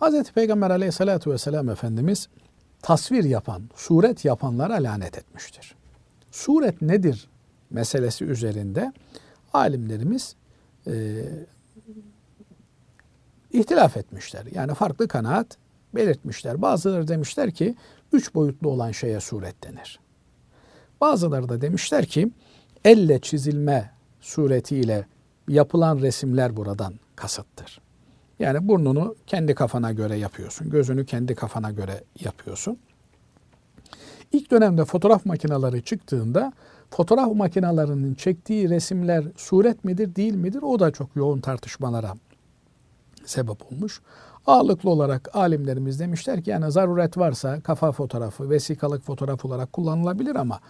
Hz. Peygamber aleyhissalatü vesselam Efendimiz tasvir yapan, suret yapanlara lanet etmiştir. Suret nedir meselesi üzerinde alimlerimiz e, ihtilaf etmişler. Yani farklı kanaat belirtmişler. Bazıları demişler ki üç boyutlu olan şeye suret denir. Bazıları da demişler ki elle çizilme suretiyle yapılan resimler buradan kasıttır. Yani burnunu kendi kafana göre yapıyorsun, gözünü kendi kafana göre yapıyorsun. İlk dönemde fotoğraf makineleri çıktığında fotoğraf makinelerinin çektiği resimler suret midir değil midir o da çok yoğun tartışmalara sebep olmuş. Ağırlıklı olarak alimlerimiz demişler ki yani zaruret varsa kafa fotoğrafı, vesikalık fotoğraf olarak kullanılabilir ama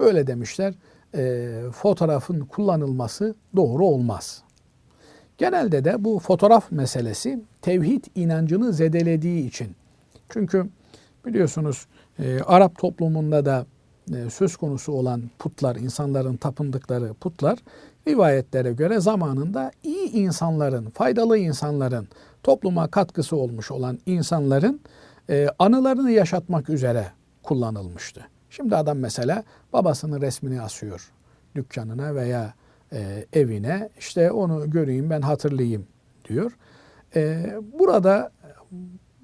böyle demişler e, fotoğrafın kullanılması doğru olmaz. Genelde de bu fotoğraf meselesi tevhid inancını zedelediği için. Çünkü biliyorsunuz e, Arap toplumunda da e, söz konusu olan putlar, insanların tapındıkları putlar rivayetlere göre zamanında iyi insanların, faydalı insanların, topluma katkısı olmuş olan insanların e, anılarını yaşatmak üzere kullanılmıştı. Şimdi adam mesela babasının resmini asıyor dükkanına veya e, evine. İşte onu göreyim ben hatırlayayım diyor. E, burada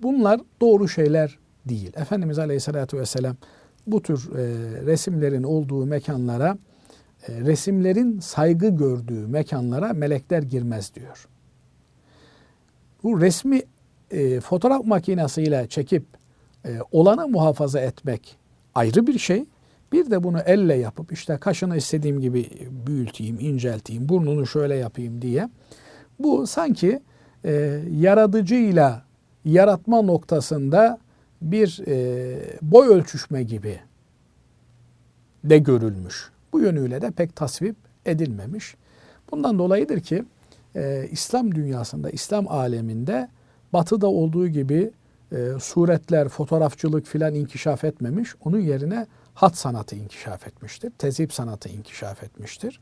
bunlar doğru şeyler değil. Efendimiz Aleyhisselatü Vesselam bu tür e, resimlerin olduğu mekanlara, e, resimlerin saygı gördüğü mekanlara melekler girmez diyor. Bu resmi e, fotoğraf makinesiyle çekip e, olanı muhafaza etmek ayrı bir şey. Bir de bunu elle yapıp işte kaşını istediğim gibi büyüteyim, incelteyim, burnunu şöyle yapayım diye. Bu sanki e, yaratıcıyla yaratma noktasında bir e, boy ölçüşme gibi de görülmüş. Bu yönüyle de pek tasvip edilmemiş. Bundan dolayıdır ki e, İslam dünyasında, İslam aleminde batıda olduğu gibi e, suretler, fotoğrafçılık filan inkişaf etmemiş. Onun yerine hat sanatı inkişaf etmiştir. Tezip sanatı inkişaf etmiştir.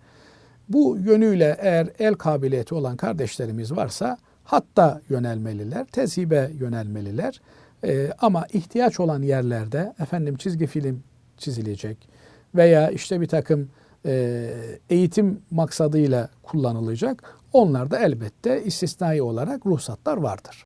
Bu yönüyle eğer el kabiliyeti olan kardeşlerimiz varsa hatta yönelmeliler, tezibe yönelmeliler. Ee, ama ihtiyaç olan yerlerde efendim çizgi film çizilecek veya işte bir takım e, eğitim maksadıyla kullanılacak. Onlarda elbette istisnai olarak ruhsatlar vardır.